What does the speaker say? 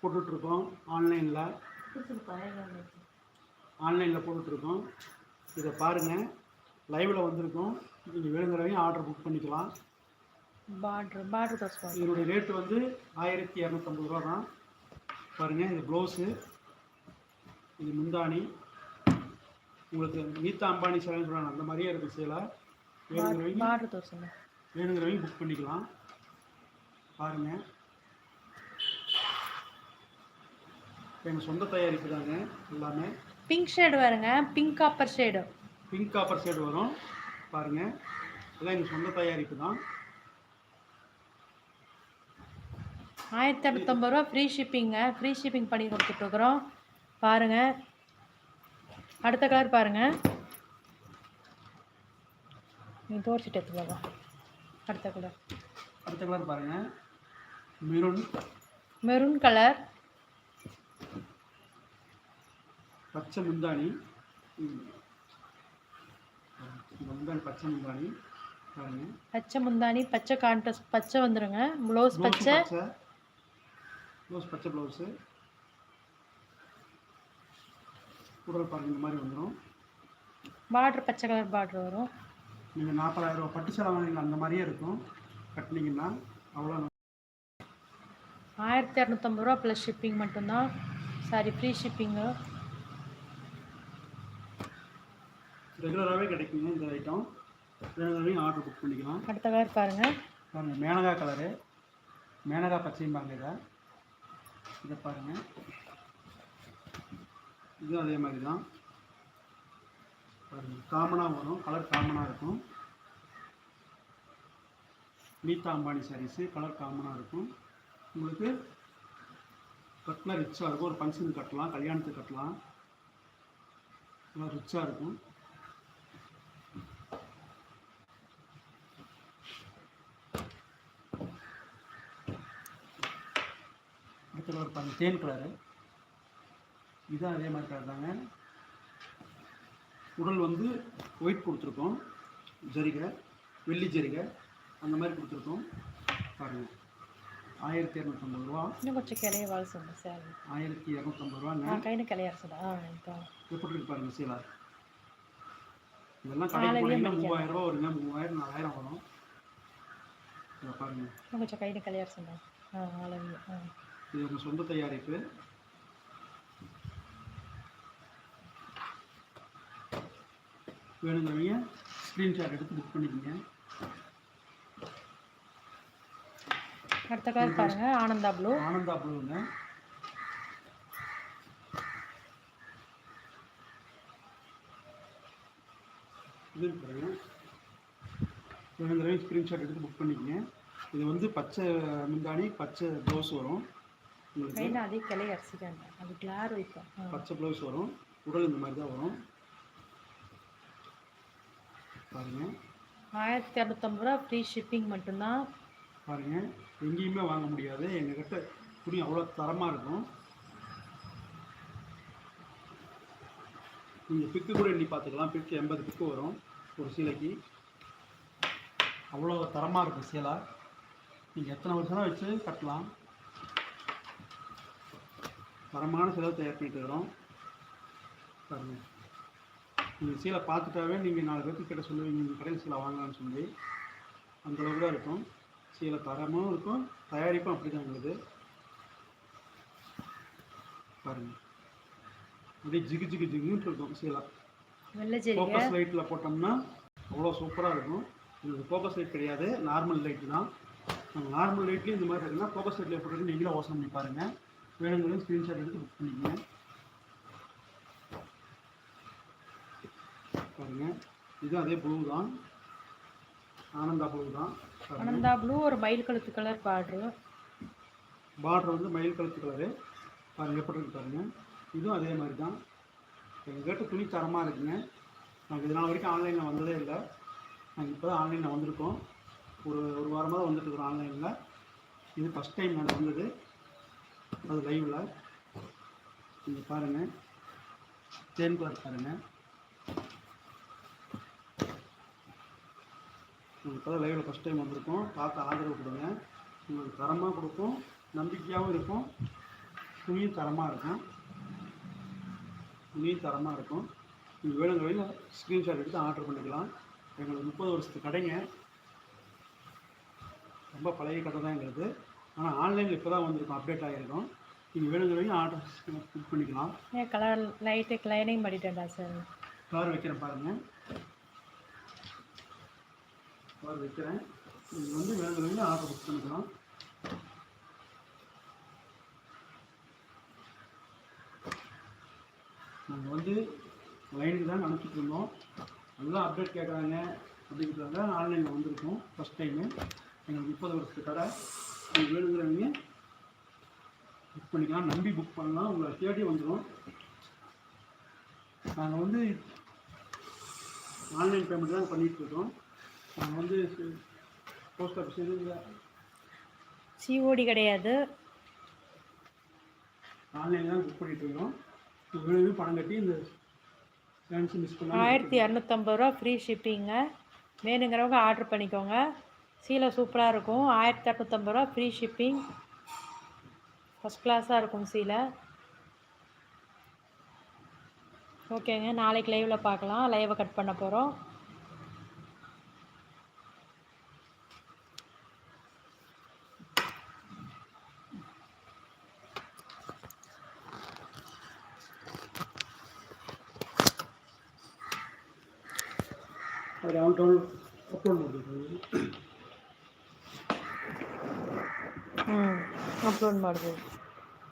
போட்டுட்ருக்கோம். ஆன்லைனில் ஆன்லைனில் போட்டுட்ருக்கோம். இதை பாருங்கள் லைவில் வந்திருக்கோம். நீங்கள் வேணுங்கிறவங்க ஆர்டர் புக் பண்ணிக்கலாம். பார்ட்ரு பார்ட்ரு தோசை இதனுடைய ரேட்டு வந்து ஆயிரத்தி இரநூத்தம்பது ரூபா தான். பாருங்கள் இது ப்ளவுஸு இது முந்தானி உங்களுக்கு நீத்தா அம்பானி சேலைன்னு சொல்கிறாங்க அந்த மாதிரியே இருக்குது சேலை. வேணுங்கிறவங்க வேணுங்கிறவங்க புக் பண்ணிக்கலாம். பாருங்கள் எங்கள் சொந்த தயாரிப்பு தாங்க எல்லாமே. பிங்க் ஷேடு வருங்க. Pink copper shade pink copper shade வரும். பாருங்கள் எல்லாம் எங்கள் சொந்த தயாரிப்பு தான். ஆயிரத்தி இரநூத்தம்பது ரூபா ஃப்ரீ ஷிப்பிங்க ஃப்ரீ ஷிப்பிங் பண்ணி கொடுத்துட்ருக்குறோம் பாருங்கள் அடுத்த கலர் பாருங்கள் நீ தோரிச்சிட்டு எடுத்துக்கோங்க அடுத்த கலர் அடுத்த கலர் பாருங்கள் மெரூன் மெரூன் கலர் பச்சை முந்தானி ம். இந்த முந்தானி பச்சை பாருங்கள் பச்சை முந்தானி பச்சை கான்ட்ரஸ்ட் பச்சை வந்துருங்க. ப்ளவுஸ் பச்சை. ப்ளவுஸ் பச்சை ப்ளவுஸு உடல் பாருங்க இந்த மாதிரி வந்துடும் பார்ட்ரு பச்சை கலர் பார்ட்ரு வரும். நீங்கள் நாற்பதாயிரம் ரூபா பட்டு சேலை வாங்கினீங்களா அந்த மாதிரியே இருக்கும். கட்டினீங்கன்னா அவ்வளோ ஆயிரத்தி இரநூத்தம்பது ரூபா ப்ளஸ் ஷிப்பிங் மட்டும்தான். சாரி ஃப்ரீ ஷிப்பிங்கு ரெகுலராகவே கிடைக்குங்க இந்த ஐட்டம் வேணுங்கிறவங்க ஆர்டர் புக் பண்ணிக்கலாம். அடுத்த கலர் பாருங்கள் பாருங்கள் மேனகா கலரு மேனகா பச்சையும் இதை. இதை பாருங்கள் இதுவும் அதே மாதிரி தான் பாருங்கள் காமனாக வரும். கலர் காமனாக இருக்கும். நீத்தா அம்பானி சாரீஸு கலர் காமனாக இருக்கும். உங்களுக்கு கட்டினா ரிச்சாக இருக்கும். ஒரு ஃபங்க்ஷனுக்கு கட்டலாம் கல்யாணத்துக்கு கட்டலாம். நல்லா ரிச்சாக இருக்கும். அடுத்த கலர் பாருங்க தேன் கலரு. இதுதான் அதே மாதிரி கலர் தாங்க. உடல் வந்து ஒயிட் கொடுத்துருக்கோம். ஜரிகை வெள்ளி ஜரிகை அந்த மாதிரி கொடுத்துருக்கோம். பாருங்கள் ஆயிரத்தி இரநூத்தம்பது ரூபா. இன்னும் கொஞ்சம் கிளைய வாழ் சொல்லுங்க சார். ஆயிரத்தி இரநூத்தம்பது ரூபாங்க. ஆ கையில் கிளையார் சொல்ல எப்படி இருக்கு பாருங்க சீலா. இதெல்லாம் கடைக்கு போனீங்கன்னா. மூவாயிரம் ரூபா வருங்க. மூவாயிரம் நாலாயிரம் வரும். பாருங்க. கொஞ்சம் கையில் கிளையார் சொல்லுங்க ஆ அளவு ஆ. இது உங்கள் சொந்த தயாரிப்பு. வேணுங்கிறவங்க ஸ்க்ரீன்ஷாட் எடுத்து புக் பண்ணிக்கோங்க. அடுத்த கலர் பாருங்கள் ஆனந்தா ப்ளூ. ஆனந்தா ப்ளூங்க. இது பாருங்க. வேணுங்கிறவங்க ஸ்க்ரீன்ஷாட் எடுத்து புக் பண்ணிக்கோங்க. இது வந்து பச்சை முந்தானி பச்சை ப்ளவுஸ் வரும். கையில் அதே கிளைய அரிசிக்காங்க அது கிளார் வைக்கும் பச்சை ப்ளவுஸ் வரும். உடல் இந்த மாதிரி தான் வரும். பாருங்க. ஆயிரத்தி இரநூத்தம்பது ரூபா ஃப்ரீ ஷிப்பிங் மட்டும்தான். பாருங்க. எங்கேயுமே வாங்க முடியாது. எங்ககிட்ட துணி அவ்வளோ தரமாக இருக்கும். நீங்கள் பிக்கு கூட எண்ணி பார்த்துக்கலாம். பிக்கு எண்பது பிக்கு வரும். ஒரு சீலைக்கு. அவ்வளோ தரமாக இருக்கும் சீலை. நீங்கள் எத்தனை வருஷம் வச்சு கட்டலாம். தரமான செலவு தயார் பண்ணிட்டு இருக்கிறோம். பாருங்க. நீங்கள் சீலை பார்த்துட்டாவே நீங்கள் நாலு பேர்த்து கிட்ட சொல்லுவீங்க நீங்கள் கடையில் சீலை வாங்கலாம்னு சொல்லி. அந்த அளவுக்கு தான் இருக்கும். சீலை தரமும் இருக்கும். தயாரிப்பும் அப்படி தான் உங்களுக்கு பாருங்க. அப்படியே ஜிகு ஜிகு ஜிகுன்னு இருக்கும் சீலை. ஃபோக்கஸ் லைட்டில் போட்டோம்னா அவ்வளோ சூப்பராக இருக்கும். இது ஃபோக்கஸ் லைட் கிடையாது. நார்மல் லைட்டு தான். நார்மல் லைட்லேயும் இந்த மாதிரி இருக்குன்னா ஃபோக்கஸ் லைட்டில் போட்டு நீங்களும் யோசனை பண்ணி பாருங்கள் வேணுங்கிறது ஸ்க்ரீன்ஷாட் எடுத்து புக் பண்ணிக்கங்க. பாருங்கள் இது அதே ப்ளூ தான். ஆனந்தா ப்ளூ தான். ஆனந்தா ப்ளூ ஒரு மயில் கழுத்து கலர் பார்ட்ரு பார்டர் வந்து மயில் கழுத்து கலரு பாருங்கள் எப்படி இருக்கு பாருங்க. இதுவும் அதே மாதிரி தான். எங்கள்கிட்ட துணி தரமாக இருக்குங்க. நாங்கள் இது நாள் வரைக்கும் ஆன்லைனில் வந்ததே இல்லை. நாங்கள் இப்போ தான் ஆன்லைனில் வந்திருக்கோம். ஒரு ஒரு வாரமாக தான் வந்துட்டு இருக்கிறோம் ஆன்லைனில் இது ஃபஸ்ட் டைம் நாங்கள் வந்தது. அது லைவில் நீங்கள் பாருங்கள் தேன் கலர் பாருங்கள் உங்களுக்கு இப்போ தான் லைவில் ஃபஸ்ட் டைம் வந்திருக்கோம். பார்த்து ஆதரவு கொடுங்க. உங்களுக்கு தரமாக கொடுக்கும். நம்பிக்கையாகவும் இருக்கும். துணியும் தரமாக இருக்கும். துணியும் தரமாக இருக்கும். நீங்கள் வேணுங்கிறவங்க ஸ்க்ரீன்ஷாட் எடுத்து ஆர்டர் பண்ணிக்கலாம். எங்களுக்கு முப்பது வருஷத்து கடைங்க. ரொம்ப பழைய கடை தான் எங்களுக்கு. ஆனால் ஆன்லைனில் இப்போ தான் வந்திருக்கும் அப்டேட் ஆகிருக்கும். நீங்கள் வேணுங்கிறவங்க ஆர்டர் புக் பண்ணிக்கலாம். ஏன் கலர் லைட்டு லைனிங் பண்ணிட்டேன்டா சார் கவர் வைக்கிறேன் பாருங்கள் கவர் வைக்கிறேன். நீங்கள் வந்து வேணுங்கிறவங்க ஆர்டர் புக் பண்ணிக்கலாம். நாங்கள் வந்து லைனுக்கு தான் அனுப்பிச்சிட்டு இருந்தோம். நல்லா அப்டேட் கேட்குறாங்க அப்படிங்கிறதாங்க ஆன்லைனில் வந்திருக்கோம். ஃபஸ்ட் டைமு எங்களுக்கு முப்பது வருஷத்து கடை. நீங்கள் வேணுங்கிறவங்க புக் பண்ணிக்கலாம். நம்பி புக் பண்ணலாம். உங்களை தேடி வந்துடும் நாங்கள் வந்து ஆன்லைன் பேமெண்ட் தான் பண்ணிகிட்டு இருக்கோம். நாங்கள் வந்து போஸ்ட் ஆஃபீஸ் எதுவும் சிஓடி கிடையாது. ஆன்லைனில் தான் புக் பண்ணிட்டு இருக்கோம். இவ்வளவு பணம் கட்டி இந்த ஆயிரத்தி இரநூத்தம்பது ரூபா ஃப்ரீ ஷிப்பிங்க வேணுங்கிறவங்க ஆர்டர் பண்ணிக்கோங்க. சீலை சூப்பராக இருக்கும். ஆயிரத்தி இரநூத்தம்பது ரூபா ஃப்ரீ ஷிப்பிங் ஃபஸ்ட் கிளாஸாக இருக்கும் சீலை. ஓகேங்க நாளைக்கு லைவில் பார்க்கலாம். லைவை கட் பண்ண போகிறோம் அது அவுட் அவுட் அப்லோட் பண்ணிட்டு হুম আপলোড মারবো।